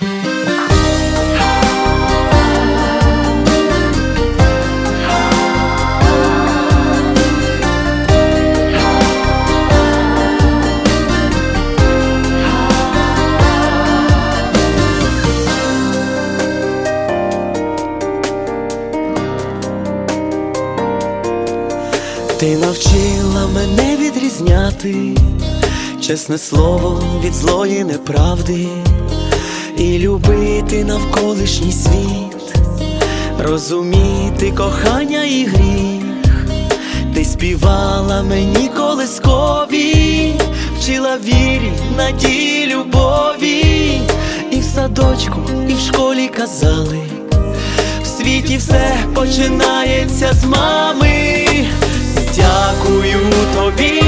Ти навчила мене відрізняти чесне слово від злої неправди і любити навколишній світ, розуміти кохання і гріх. Ти співала мені колискові, вчила вірі, надії, любові, і в садочку, і в школі казали. В світі все починається з мами. Дякую тобі,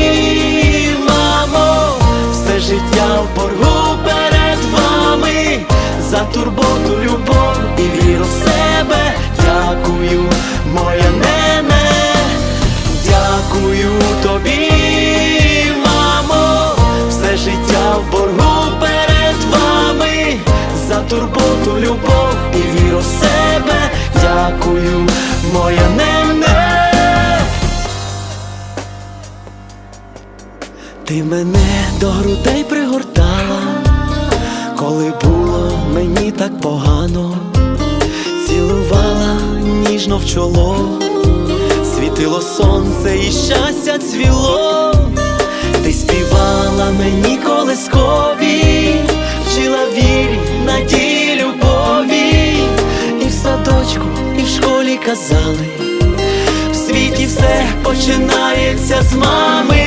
мамо, все життя в боргу за турботу, любов і віру в себе. Дякую, моя нене, дякую тобі, мамо, все життя в боргу перед вами за турботу, любов і віру в себе. Дякую, моя нене. Ти мене до грудей пригортала, коли було мені так погано, цілувала ніжно в чоло, світило сонце і щастя цвіло, ти співала мені колискові, вчила вірі, надії, любові, і в садочку, і в школі казали. В світі все починається з мами.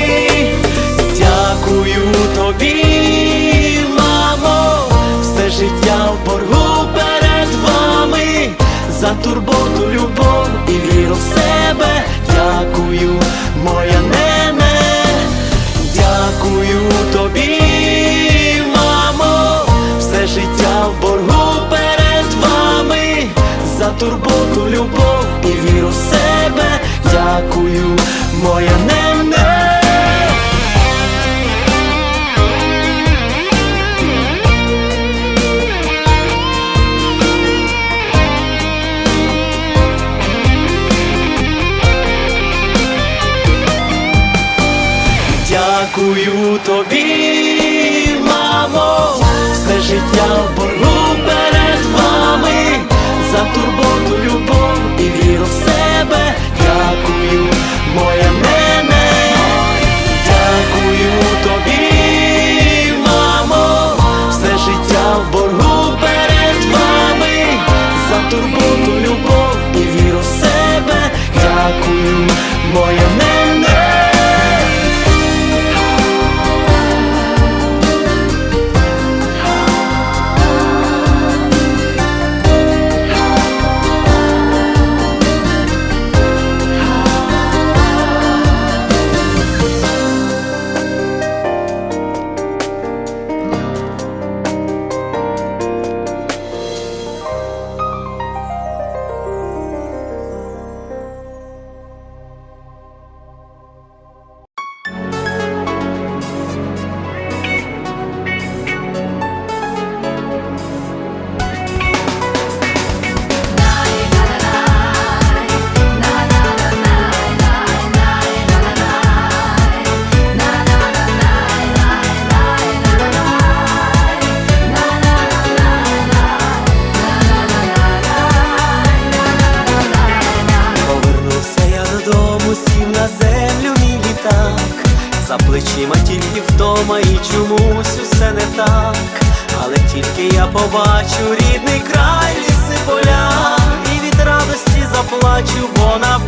Моя нене. Дякую тобі, мамо, все життя в боргу плечима тільки вдома і чомусь усе не так, але тільки я побачу рідний край, ліси поля, і від радості заплачу, бо на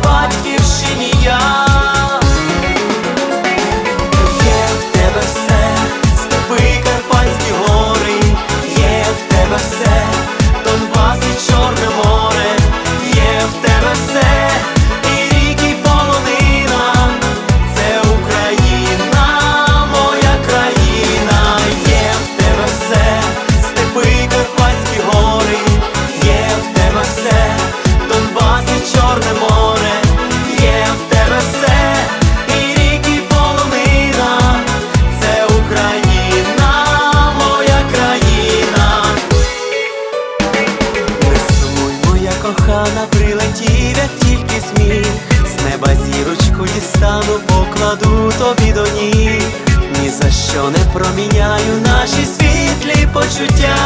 Не проміняю наші світлі почуття.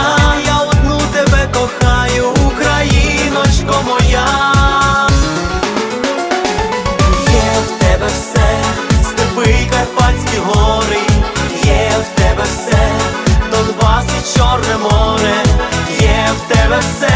Я одну тебе кохаю, Україночко моя. Є в тебе все, степи й карпатські гори, є в тебе все, Донбас і Чорне море, є в тебе все.